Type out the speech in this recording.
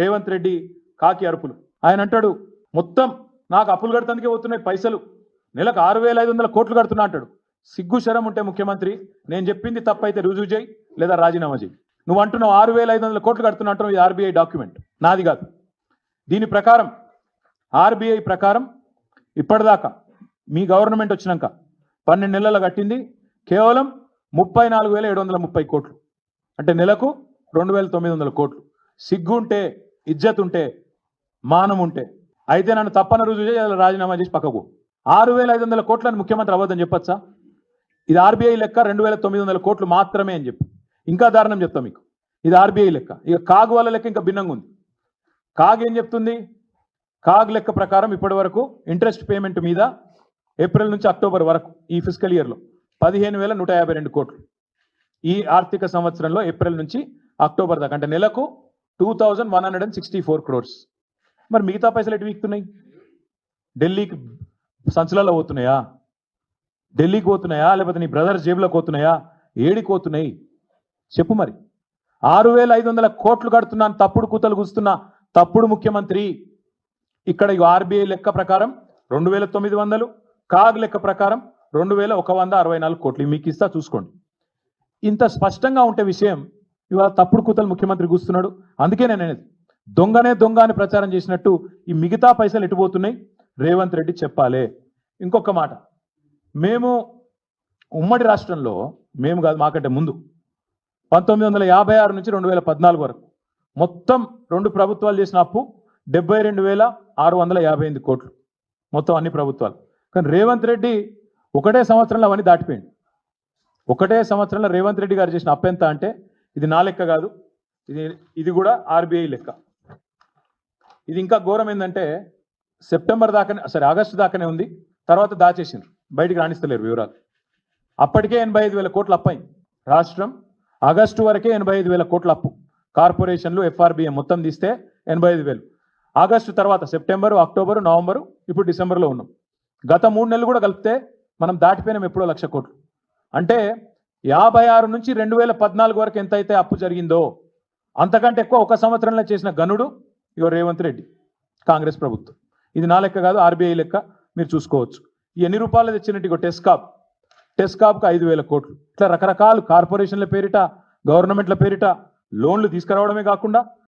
రేవంత్ రెడ్డి కాకి అరుపులు. ఆయన అంటాడు మొత్తం నాకు అప్పులు కడతానికే పోతున్నాయి పైసలు. నెలకు ఆరు వేల ఐదు వందల కోట్లు కడుతున్నా అంటాడు. సిగ్గు శరం ఉంటే ముఖ్యమంత్రి నేను చెప్పింది తప్పైతే రుజువు చేయి లేదా రాజీనామా చేయి. నువ్వు అంటున్నావు ఆరు వేల ఐదు వందల కోట్లు కడుతున్నా అంటున్నావు ఇది ఆర్బీఐ డాక్యుమెంట్. నాది కాదు. దీని ప్రకారం ఆర్బీఐ ప్రకారం ఇప్పటిదాకా మీ గవర్నమెంట్ వచ్చినాక పన్నెండు నెలలు కట్టింది కేవలం ముప్పై నాలుగు వేల ఏడు వందల ముప్పై కోట్లు. అంటే నెలకు రెండు వేల తొమ్మిది వందల కోట్లు. సిగ్గు ఉంటే ఇజ్జత్ ఉంటే మానం ఉంటే అయితే నన్ను తప్పన రుజువు చేయాలి రాజీనామా చేసి పక్కకు. ఆరు వేల ఐదు వందల కోట్లని ముఖ్యమంత్రి అవ్వద్దని చెప్పొచ్చా? ఇది ఆర్బీఐ లెక్క రెండు వేల తొమ్మిది వందల కోట్లు మాత్రమే అని చెప్పి. ఇంకా దారుణం చెప్తాం మీకు. ఇది ఆర్బీఐ లెక్క. ఇక కాగ్ వాళ్ళ లెక్క ఇంకా భిన్నంగా ఉంది. కాగ్ ఏం చెప్తుంది? కాగ్ లెక్క ప్రకారం ఇప్పటి వరకు ఇంట్రెస్ట్ పేమెంట్ మీద ఏప్రిల్ నుంచి అక్టోబర్ వరకు ఈ ఫిజికల్ ఇయర్లో పదిహేను వేల నూట యాభై రెండు కోట్లు. ఈ ఆర్థిక సంవత్సరంలో ఏప్రిల్ నుంచి అక్టోబర్ దాకా అంటే నెలకు two thousand one hundred and sixty four crores. మరి మిగతా పైసలు ఎటు వీక్తున్నాయి? ఢిల్లీకి సంచులలో పోతున్నాయా? ఢిల్లీకి పోతున్నాయా? లేకపోతే నీ బ్రదర్ జేబులోకి పోతున్నాయా? ఏడికి పోతున్నాయి? చెప్పు మరి. ఆరు వేల ఐదు వందల కోట్లు కడుతున్నాను తప్పుడు కూతలు కూస్తున్నా తప్పుడు ముఖ్యమంత్రి. ఇక్కడ ఆర్బీఐ లెక్క ప్రకారం రెండు వేల తొమ్మిది వందలు కాగ్ లెక్క ప్రకారం రెండు వేల ఒక వంద అరవై నాలుగు కోట్లు. మీకు ఇస్తా చూసుకోండి. ఇంత స్పష్టంగా ఉంటే విషయం ఇవాళ తప్పుడు కూతలు ముఖ్యమంత్రి కూస్తున్నాడు. అందుకే నేను అనేది దొంగనే దొంగ అని ప్రచారం చేసినట్టు ఈ మిగతా పైసలు ఎటుపోతున్నాయి రేవంత్ రెడ్డి చెప్పాలే. ఇంకొక మాట. మేము ఉమ్మడి రాష్ట్రంలో మేము కాదు మాకంటే ముందు పంతొమ్మిది వందల యాభై ఆరు నుంచి రెండు వేల పద్నాలుగు వరకు మొత్తం రెండు ప్రభుత్వాలు చేసిన అప్పు డెబ్బై రెండు వేల ఆరు వందల యాభై ఎనిమిది కోట్లు. మొత్తం అన్ని ప్రభుత్వాలు. కానీ రేవంత్ రెడ్డి ఒకటే సంవత్సరంలో అవన్నీ దాటిపోయింది ఒకటే సంవత్సరంలో రేవంత్ రెడ్డి గారు చేసిన అప్పు ఎంత అంటే ఇది నా లెక్క కాదు. ఇది ఇది కూడా ఆర్బీఐ లెక్క. ఇది ఇంకా ఘోరం ఏంటంటే సెప్టెంబర్ దాకానే సరే ఆగస్టు దాకానే ఉంది. తర్వాత దాచేసిండ్రు. బయటికి రాణిస్తలేరు వివరాలు. అప్పటికే ఎనభై ఐదు వేల కోట్ల అప్పు రాష్ట్రం ఆగస్టు వరకే ఎనభై ఐదు వేల కోట్ల అప్పు. కార్పొరేషన్లు ఎఫ్ఆర్బిఎం మొత్తం తీస్తే ఎనభై ఐదు వేలు. ఆగస్టు తర్వాత సెప్టెంబరు అక్టోబరు నవంబరు ఇప్పుడు డిసెంబర్లో ఉన్నాం. గత మూడు నెలలు కూడా కలిపితే మనం దాటిపోయినాం ఎప్పుడో లక్ష కోట్లు. అంటే యాభై ఆరు నుంచి రెండు వేల పద్నాలుగు వరకు ఎంతైతే అప్పు జరిగిందో అంతకంటే ఎక్కువ ఒక సంవత్సరంలో చేసిన గనుడు ఇగో రేవంత్ రెడ్డి కాంగ్రెస్ ప్రభుత్వం. ఇది నా లెక్క కాదు ఆర్బీఐ లెక్క మీరు చూసుకోవచ్చు. ఎన్ని రూపాయలు తెచ్చినట్టు ఇగో టెస్కాప్ టెస్కాప్కి ఐదు వేల కోట్లు. ఇట్లా రకరకాలు కార్పొరేషన్ల పేరిట గవర్నమెంట్ల పేరిట లోన్లు తీసుకురావడమే కాకుండా